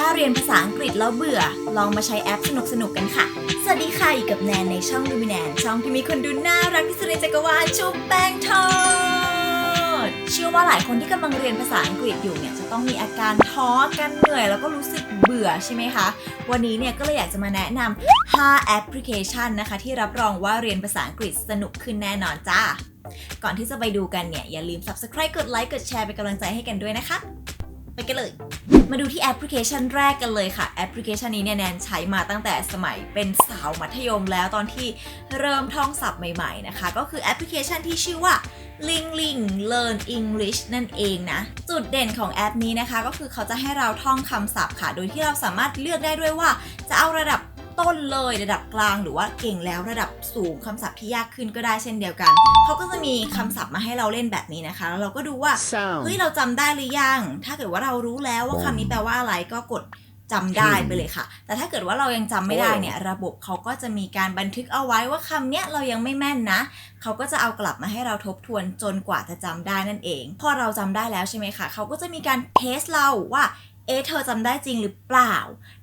ถ้าเรียนภาษาอังกฤษแล้วเบื่อ ลองมาใช้แอปสนุกๆกันค่ะ สวัสดีค่ะ อยู่กับแนนในช่องลูมิแนน ช่องที่มีคนดูน่ารักที่สุดในจักรวาลชุบแป้งทอดเชื่อว่าหลายคนที่กำลังเรียนภาษาอังกฤษอยู่เนี่ยจะต้องมีอาการท้อกันเหนื่อย แล้วก็รู้สึกเบื่อใช่ไหมคะ วันนี้เนี่ยก็เลยอยากจะมาแนะนำ5แอปพลิเคชันนะคะ ที่รับรองว่าเรียนภาษาอังกฤษสนุกขึ้นแน่นอนจ้า ก่อนที่จะไปดูกันเนี่ยอย่าลืม subscribe กดไลค์กดแชร์เป็นกำลังใจให้กันด้วยนะคะ ไปกันเลย มาดูที่แอปพลิเคชันแรกกันเลยค่ะ แอปพลิเคชันนี้เนี่ยแนนใช้มาตั้งแต่สมัยเป็นสาวมัธยมแล้วตอนที่เริ่มท่องศัพท์ใหม่ๆนะคะ ก็คือแอปพลิเคชันที่ชื่อว่า Ling Ling Learn English นั่นเองนะ จุดเด่นของแอปนี้นะคะ ก็คือเขาจะให้เราท่องคำศัพท์ค่ะ โดยที่เราสามารถเลือกได้ด้วยว่าจะเอาระดับ ต้นเลยระดับกลางหรือว่าเก่งแล้วระดับสูงคำศัพท์ที่ยากขึ้นก็ได้เช่นเดียวกัน เขาก็จะมีคำศัพท์มาให้เราเล่นแบบนี้นะคะ แล้วเราก็ดูว่า sound เฮ้ยเราจำได้หรือยัง ถ้าเกิดว่าเรารู้แล้วว่าคำนี้แปลว่าอะไรก็กดจำได้ไปเลยค่ะ แต่ถ้าเกิดว่าเรายังจำไม่ได้เนี่ยระบบเขาก็จะมีการบันทึกเอาไว้ว่าคำเนี้ยเรายังไม่แม่นนะ เขาก็จะเอากลับมาให้เราทบทวนจนกว่าจะจำได้นั่นเอง พอเราจำได้แล้วใช่ไหมคะ เขาก็จะมีการเทสเราว่า เอ๊ะเธอจำได้จริงหรือเปล่า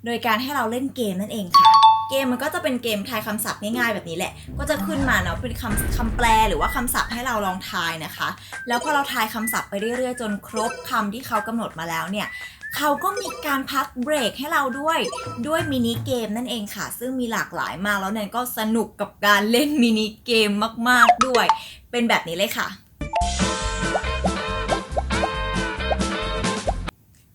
โดยการให้เราเล่นเกมนั่นเองค่ะ เกมมันก็จะเป็นเกมทายคำศัพท์ง่ายๆแบบนี้แหละ ก็จะขึ้นมาเนาะเป็นคำคำแปลหรือว่าคำศัพท์ให้เราลองทายนะคะ แล้วพอเราทายคำศัพท์ไปเรื่อยๆ จนครบคำที่เขากำหนดมาแล้วเนี่ยเขาก็มีการพักเบรกให้เราด้วยด้วยมินิเกมนั่นเองค่ะ ซึ่งมีหลากหลายมากแล้วแนนก็สนุกกับการเล่นมินิเกมมาก ๆด้วย เป็นแบบนี้เลยค่ะ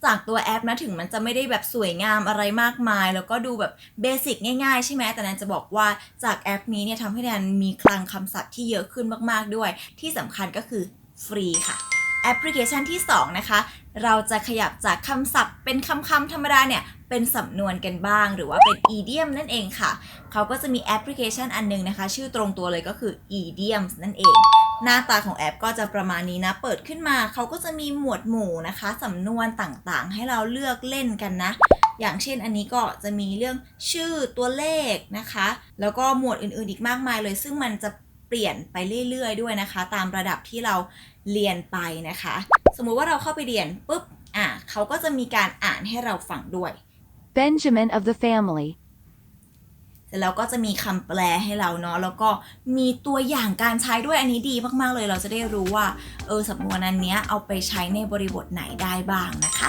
จากตัวแอปนะถึงมันจะไม่ได้แบบสวยงามอะไรมากมาย แล้วก็ดูแบบเบสิกง่ายๆ ใช่ไหมแต่แนนจะบอกว่าจากแอปนี้เนี่ยทำให้แนนมีคลังคำศัพท์ที่เยอะขึ้นมากๆด้วย ที่สำคัญก็คือฟรีค่ะแอปพลิเคชันที่ 2 นะคะ เราจะขยับจากคำศัพท์เป็นคำคำๆธรรมดาเนี่ย เป็นสำนวนกันบ้าง หรือว่าเป็น idiom นั่นเองค่ะ เขาก็จะมีแอปพลิเคชันอันหนึงนะคะ ชื่อตรงตัวเลยก็คือ idioms นั่นเอง หน้าตาของแอปก็จะประมาณนี้นะ เปิดขึ้นมาเขาก็จะมีหมวดหมู่นะคะสำนวนต่างๆ ให้เราเลือกเล่นกันนะ อย่างเช่นอันนี้ก็จะมีเรื่องชื่อตัวเลขนะคะ แล้วก็หมวดอื่นๆอีกมากมายเลย ซึ่งมันจะเปลี่ยนไปเรื่อยๆด้วยนะคะ ตามระดับที่เราเรียนไปนะคะ สมมุติว่าเราเข้าไปเรียนปุ๊บอะเขาก็จะมีการอ่านให้เราฟังด้วย Benjamin of the family. เสร็จแล้วก็จะมีคำแปลให้เราเนาะแล้วก็มีตัวอย่างการใช้ด้วยอันนี้ดีมากๆเลย เราจะได้รู้ว่าเออสำนวนอันเนี้ยเอาไปใช้ในบริบทไหนได้บ้างนะคะ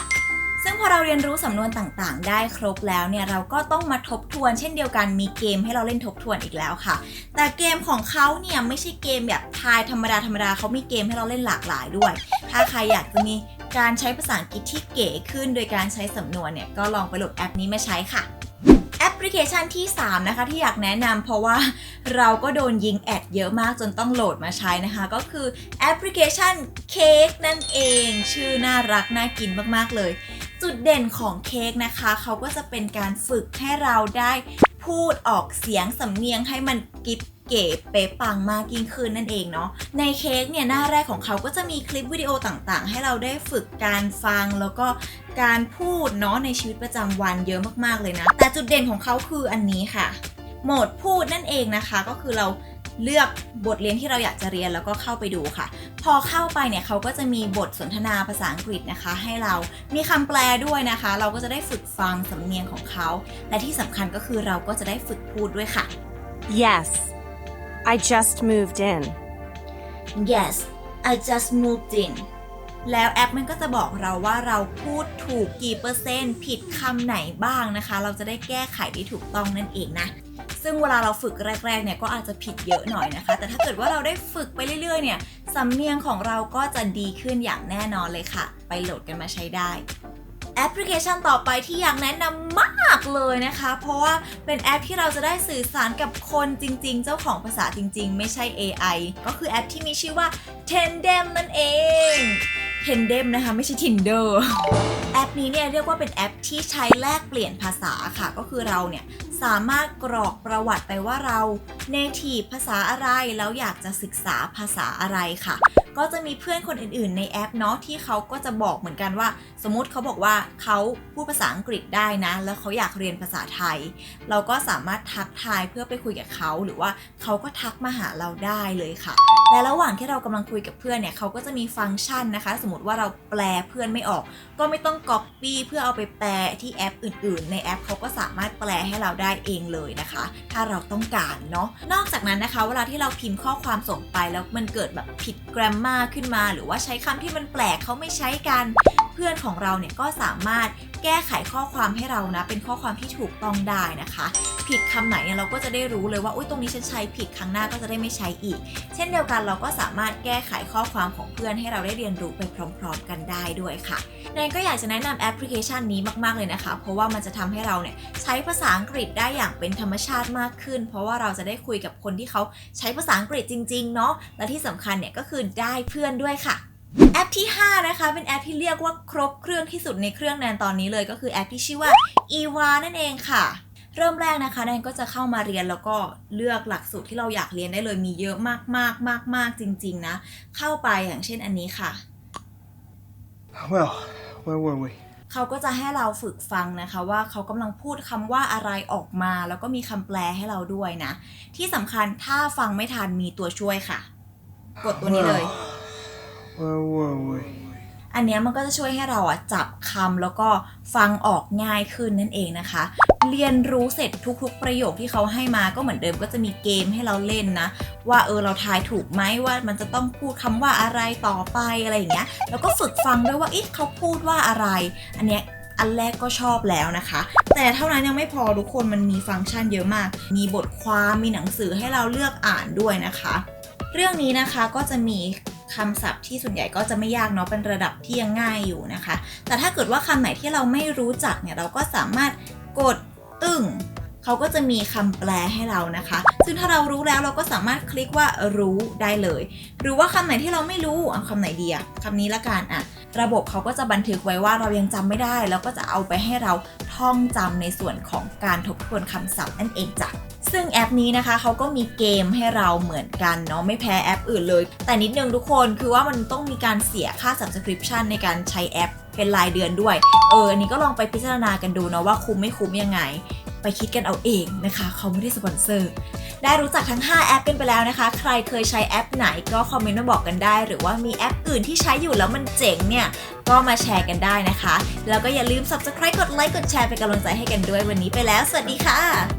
ซึ่งพอเราเรียนรู้สำนวนต่างๆ ได้ครบแล้วเนี่ยเราก็ต้องมาทบทวนเช่นเดียวกันมีเกมให้เราเล่นทบทวนอีกแล้วค่ะ แต่เกมของเขาเนี่ยไม่ใช่เกมแบบทายธรรมดาธรรมดาเขามีเกมให้เราเล่นหลากหลายด้วย ถ้าใครอยากจะมีการใช้ภาษาอังกฤษที่เก๋ขึ้น โดยการใช้สำนวนเนี่ยก็ลองไปโหลดแอปนี้มาใช้ค่ะ แอปพลิเคชันที่ 3 นะคะ ที่อยากแนะนำเพราะว่าเราก็โดนยิงแอดเยอะมากจนต้องโหลดมาใช้นะคะ ก็คือแอปพลิเคชันเค้กนั่นเอง ชื่อน่ารัก น่ากินมากๆเลย จุดเด่นของเค้กนะคะ เขาก็จะเป็นการฝึกให้เราได้พูดออกเสียงสำเนียงให้มันกิ๊บ เก๋เป๊ะปังมากยิ่งขึ้นนั่นเองเนาะในเค้กเนี่ยหน้าแรกของเขาก็จะมีคลิปวิดีโอต่างๆ ให้เราได้ฝึกการฟังแล้วก็การพูดเนาะในชีวิตประจำวันเยอะมากๆเลยนะ แต่จุดเด่นของเขาคืออันนี้ค่ะ โหมดพูดนั่นเองนะคะ ก็คือเราเลือกบทเรียนที่เราอยากจะเรียนแล้วก็เข้าไปดูค่ะ พอเข้าไปเนี่ยเขาก็จะมีบทสนทนาภาษาอังกฤษนะคะ ให้เรามีคำแปลด้วยนะคะ เราก็จะได้ฝึกฟังสำเนียงของเขา และที่สำคัญก็คือเราก็จะได้ฝึกพูดด้วยค่ะ Yes. I just moved in. Yes I just moved in แล้วแอปมันก็จะบอกเราว่าเราพูดถูกกี่เปอร์เซ็นต์ ผิดคำไหนบ้างนะคะ เราจะได้แก้ไขได้ถูกต้องนั่นเองนะ ซึ่งเวลาเราฝึกแรกๆเนี่ยก็อาจจะผิดเยอะหน่อยนะคะ แต่ถ้าเกิดว่าเราได้ฝึกไปเรื่อยๆเนี่ยสำเนียงของเราก็จะดีขึ้นอย่างแน่นอนเลยค่ะ ไปโหลดกันมาใช้ได้ แอปพลิเคชันต่อไปที่อยากแนะนำมากเลยนะคะ เพราะว่าเป็นแอปที่เราจะได้สื่อสารกับคนจริง ๆ เจ้าของภาษาจริง ๆ ไม่ใช่ AI ก็คือแอปที่มีชื่อว่า Tandem นั่นเอง Tandem นะคะไม่ใช่ Tinder แอปนี้เนี่ยเรียกว่าเป็นแอปที่ใช้แลกเปลี่ยนภาษาค่ะ ก็คือเราเนี่ย สามารถกรอกประวัติไปว่าเรา native ภาษาอะไรแล้วอยากจะศึกษาภาษาอะไรค่ะ ก็จะมีเพื่อนคนอื่นๆ ในแอปเนาะที่เขาก็จะบอกเหมือนกันว่า สมมุติเขาบอกว่าเขาพูดภาษาอังกฤษได้นะ แล้วเขาอยากเรียนภาษาไทย เราก็สามารถทักทายเพื่อไปคุยกับเขา หรือว่าเขาก็ทักมาหาเราได้เลยค่ะ และระหว่างที่เรากำลังคุยกับเพื่อนเนี่ยเขาก็จะมีฟังก์ชันนะคะ สมมติว่าเราแปลเพื่อนไม่ออก ก็ไม่ต้อง copy เพื่อเอาไปแปลที่แอปอื่น ๆ ในแอปเขาก็สามารถแปลให้เราได้เองเลยนะคะ ถ้าเราต้องการเนาะนอกจากนั้นนะคะเวลาที่เราพิมพ์ข้อความส่งไปแล้วมันเกิดแบบผิดแกรมมาขึ้นมา หรือว่าใช้คำที่มันแปลกเขาไม่ใช้กัน พื่อนของเราเนี่ยก็สามารถแก้ไขข้อความให้เรานะ เป็นข้อความที่ถูกต้องได้นะคะ ผิดคำไหนเนี่ยเราก็จะได้รู้เลยว่าอุ้ยตรงนี้ฉันใช้ผิดครั้งหน้าก็จะได้ไม่ใช้อีก เช่นเดียวกันเราก็สามารถแก้ไขข้อความของเพื่อนให้เราได้เรียนรู้ไปพร้อม ๆ กันได้ด้วยค่ะแนนก็อยากจะแนะนำแอปพลิเคชันนี้มากๆเลยนะคะ เพราะว่ามันจะทำให้เราเนี่ยใช้ภาษาอังกฤษได้อย่างเป็นธรรมชาติมากขึ้น เพราะว่าเราจะได้คุยกับคนที่เขาใช้ภาษาอังกฤษจริง ๆ เนาะและที่สำคัญเนี่ยก็คือได้เพื่อนด้วยค่ะ แอปที่ 5 นะคะ เป็นแอปที่เรียกว่าครบเครื่องที่สุดในเครื่องแนนตอนนี้เลยก็คือแอปที่ชื่อว่า e v a นั่นเองค่ะ เริ่มแรกนะคะแนนก็จะเข้ามาเรียนแล้วก็เลือกหลักสูตรที่เราอยากเรียนได้เลยมีเยอะมากมากมากมากๆจริง ๆ นะ เข้าไปอย่างเช่นอันนี้ค่ะ Well, where were we? เขาก็จะให้เราฝึกฟังนะคะว่าเขากำลังพูดคำว่าอะไรออกมา แล้วก็มีคำแปลให้เราด้วยนะ ที่สำคัญถ้าฟังไม่ทันมีตัวช่วยค่ะ กดตัวนี้เลย Where were we? อันเนี้ยมันก็จะช่วยให้เราอะจับคำแล้วก็ฟังออกง่ายขึ้นนั่นเองนะคะ เรียนรู้เสร็จทุกๆ ประโยคที่เขาให้มาก็เหมือนเดิมก็จะมีเกมให้เราเล่นนะ ว่าเออเราทายถูกไหมว่ามันจะต้องพูดคำว่าอะไรต่อไปอะไรอย่างเงี้ยแล้วก็ฝึกฟังด้วยว่าเอ๊ะเขาพูดว่าอะไร อันเนี้ยอันแรกก็ชอบแล้วนะคะ แต่เท่านั้นยังไม่พอทุกคนมันมีฟังก์ชันเยอะมาก มีบทความมีหนังสือให้เราเลือกอ่านด้วยนะคะ เรื่องนี้นะคะก็จะมี คำศัพท์ที่ส่วนใหญ่ก็จะไม่ยากเนาะเป็นระดับที่ยังง่ายอยู่นะคะ แต่ถ้าเกิดว่าคำไหนที่เราไม่รู้จักเนี่ยเราก็สามารถกดตึ้งเขาก็จะมีคำแปลให้เรานะคะ ซึ่งถ้าเรารู้แล้วเราก็สามารถคลิกว่ารู้ได้เลย หรือว่าคำไหนที่เราไม่รู้เอาคำไหนดีอะคำนี้ละกันอะระบบเขาก็จะบันทึกไว้ว่าเรายังจำไม่ได้ แล้วก็จะเอาไปให้เราท่องจำในส่วนของการทบทวนคำศัพท์นั่นเองจ้ะ ซึ่งแอปนี้นะคะเขาก็มีเกมให้เราเหมือนกันเนาะไม่แพ้แอปอื่นเลย แต่นิดนึงทุกคนคือว่ามันต้องมีการเสียค่า subscription ในการใช้แอปเป็นรายเดือนด้วย เอออันนี้ก็ลองไปพิจารณากันดูเนาะว่าคุ้มไม่คุ้มยังไง ไปคิดกันเอาเองนะคะ เขาไม่ได้สปอนเซอร์ ได้รู้จักทั้ง 5 แอปกันไปแล้วนะคะ ใครเคยใช้แอปไหนก็คอมเมนต์มาบอกกันได้ หรือว่ามีแอปอื่นที่ใช้อยู่แล้วมันเจ๋งเนี่ย ก็มาแชร์กันได้นะคะ แล้วก็อย่าลืม subscribe กดไลค์กดแชร์เป็นกำลังใจให้กันด้วยวันนี้ไปแล้ว สวัสดีค่ะ